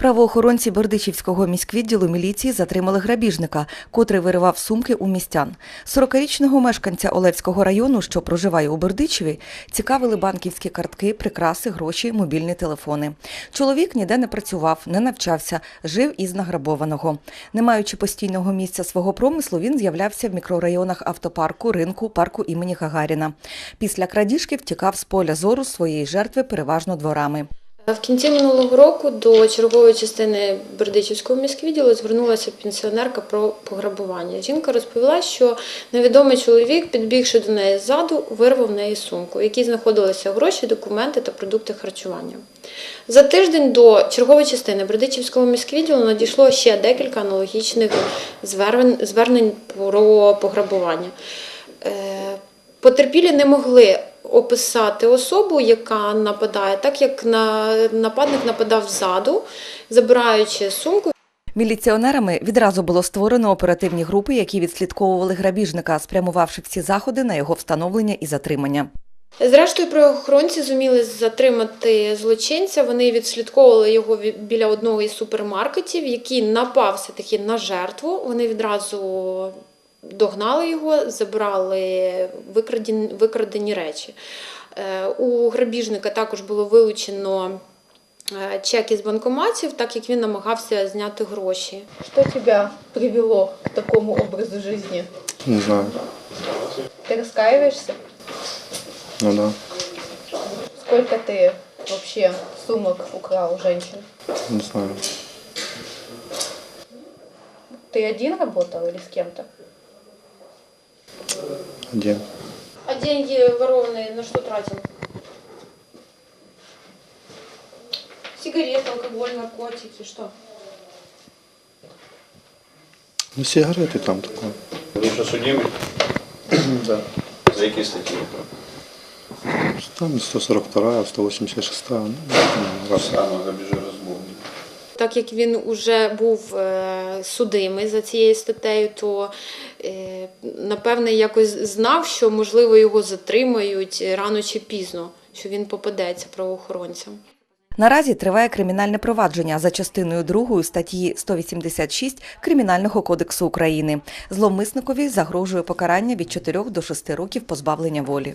Правоохоронці Бердичівського міськвідділу міліції затримали грабіжника, котрий виривав сумки у містян. 40-річного мешканця Олевського району, що проживає у Бердичеві, цікавили банківські картки, прикраси, гроші, мобільні телефони. Чоловік ніде не працював, не навчався, жив із награбованого. Не маючи постійного місця свого промислу, він з'являвся в мікрорайонах автопарку, ринку, парку імені Гагаріна. Після крадіжки втікав з поля зору своєї жертви переважно дворами. В кінці минулого року до чергової частини Бердичівського міськвідділу звернулася пенсіонерка про пограбування. Жінка розповіла, що невідомий чоловік, підбігши до неї ззаду, вирвав в неї сумку, в якій знаходилися гроші, документи та продукти харчування. За тиждень до чергової частини Бердичівського міськвідділу надійшло ще декілька аналогічних звернень, про пограбування. Е, Потерпілі не могли описати особу, яка нападає, так як на нападник нападав ззаду, забираючи сумку. Міліціонерами відразу було створено оперативні групи, які відслідковували грабіжника, спрямувавши всі заходи на його встановлення і затримання. Зрештою, правоохоронці зуміли затримати злочинця. Вони відслідковували його біля одного із супермаркетів, який напав все таки на жертву. Вони відразу догнали його, забрали викрадені, викрадені речі. Е, У грабіжника також було вилучено е, чек із банкоматів, так як він намагався зняти гроші. Что тебя привело к такому образу жизни? Не знаю. Ты раскаиваешься? Ну да. Сколько ты вообще сумок украл у женщин? Не знаю. Ты один работал или с кем-то? Один. А деньги ворованные на что тратил? Сигареты, алкоголь, наркотики, что? Ну, сигарети там таке. Він що судимий? Да. За які статті? Там 142, 186, ну, раз. Саме грабежі розбув. Так як він уже був е, судимий за цією статтею, то е, напевне якось знав, що можливо його затримають рано чи пізно, що він попадеться правоохоронцям. Наразі триває кримінальне провадження за частиною 2 статті 186 Кримінального кодексу України. Зловмисникові загрожує покарання від 4 до 6 років позбавлення волі.